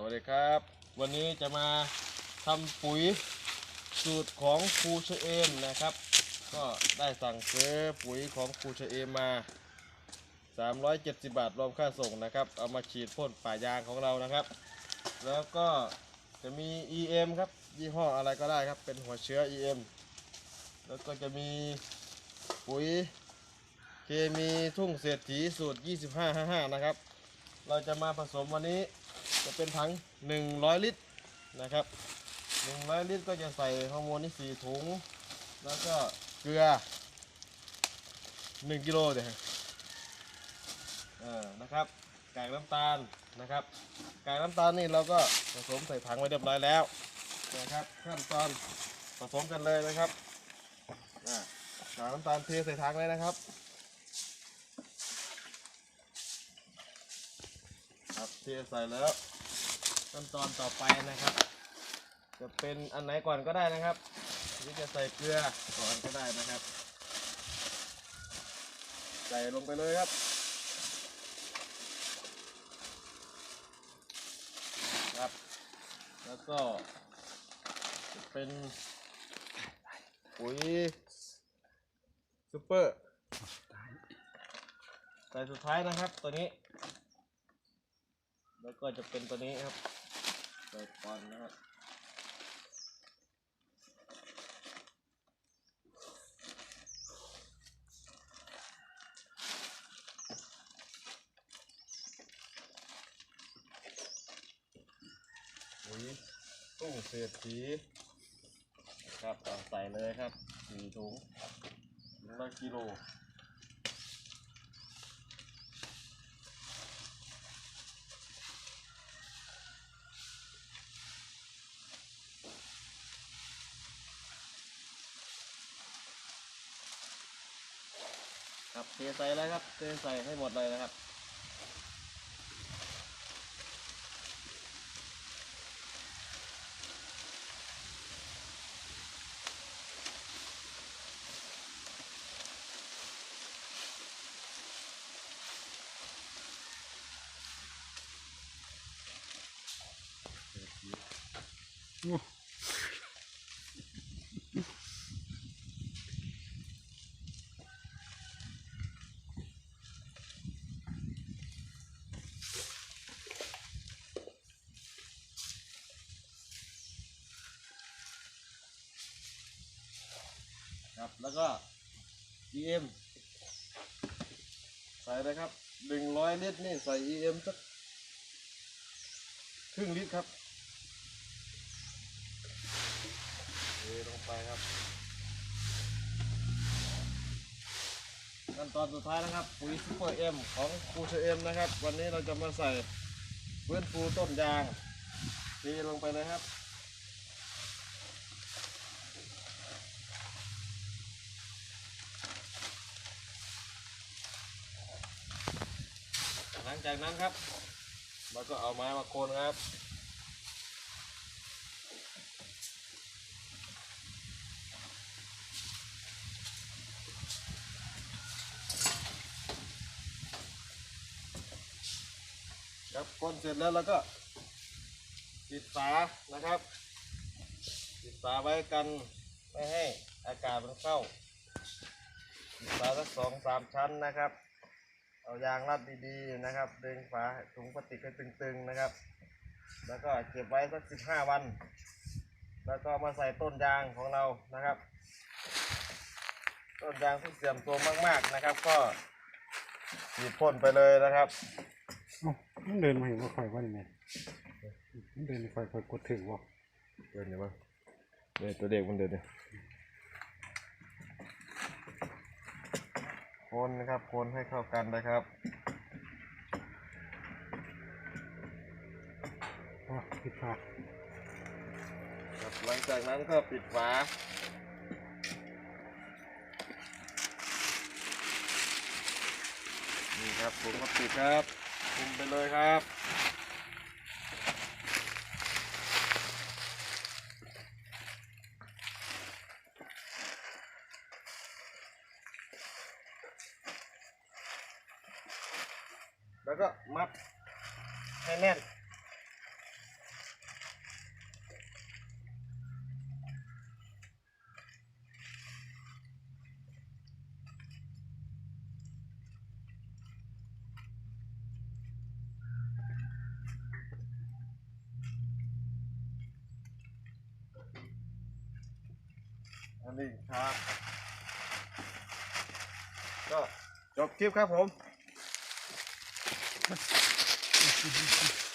สวัสดีครับ วันนี้จะมาทำปุ๋ยสูตรของครูเชเอมนะครับ ก็ได้สั่งซื้อปุ๋ยของครูเชเอมมา 370 บาทรวมค่าส่งนะครับ เอามาฉีดพ่นป่ายางของเรานะครับ แล้วก็จะมี EM ครับ ยี่ห้ออะไรก็ได้ครับ เป็นหัวเชื้อ EM แล้วก็จะมีปุ๋ยเคมีทุ่งเศรษฐีสูตร 2555 นะครับ เราจะมาผสมวันนี้ จะเป็นถัง 100 ลิตรนะครับ 100 ลิตรก็จะใส่ฮอร์โมนนี่4ถุง แล้วก็เกลือ 1กิโลเดี๋ยวเออนะครับกากน้ำตาลนะครับกากน้ำตาลนี่เราก็ผสมใส่ถังไว้เรียบร้อยแล้วนะครับขั้นตอนผสมกันเลยนะครับอ่ากากน้ำตาลเทใส่ถังเลยนะครับ ครับเทใส่แล้ว ขั้นตอนต่อไปนะครับ จะเป็นอันไหนก่อนก็ได้นะครับหรือจะใส่เกลือก่อนก็ได้นะครับ ใส่ลงไปเลยครับครับ แล้วก็จะเป็นปุ๋ยซูเปอร์ใส่สุดท้ายนะครับตัวนี้ แล้วก็จะเป็นตัวนี้ครับเปิดก่อนนะครับปุ๋ยตุ้งเศรษฐีครับเอาใส่เลยครับสี่ถุงถุงละกิโล ครับเทใส่เลยครับเทใส่ให้หมดเลยนะครับครั แล้วก็ EM ใส่เลยครับหนึ่งร้อยลิตรนี่ใส่ EM สักครึ่งลิตรครับเทลงไปครับขั้นตอนสุดท้ายนะครับ ปุ๋ยซูเปอร์เอ็มของคูเชเอ็มนะครับ วันนี้เราจะมาใส่ฟื้นฟูต้นยางเทลงไปเลยครับ หลังจากนั้นครับเราก็เอาไม้มาโคนครับ ครับคนเสร็จแล้วเราก็ปิดฝานะครับปิดฝาไว้กันไม่ให้อากาศมันเข้าปิดฝาสักสองสามชั้นนะครับ เอายางรัดดีๆนะครับ ดึงฝาถุงพลาสติกให้ตึงๆนะครับ แล้วก็เก็บไว้สักสิบห้าวัน แล้วก็มาใส่ต้นยางของเรานะครับ ต้นยางที่เสื่อมโทรมมากๆนะครับ ก็ฉีดพ่นไปเลยนะครับเอ้ามันเดินมาเห็นว่าคอยว่ายังไงมันเดินคอยคอยกดถึงว่าเดินอยู่มั้งเนี่ยตัวเด็กมันเดินเนี่ย คนนะครับ คนให้เข้ากันนะครับปิดฝาครับหลังจากนั้นก็ปิดฝานี่ครับผมก็ปิดครับคุมไปเลยครับ แล้วก็มัดให้แน่นนี่ครับ ก็จบคลิปครับผม Thank you.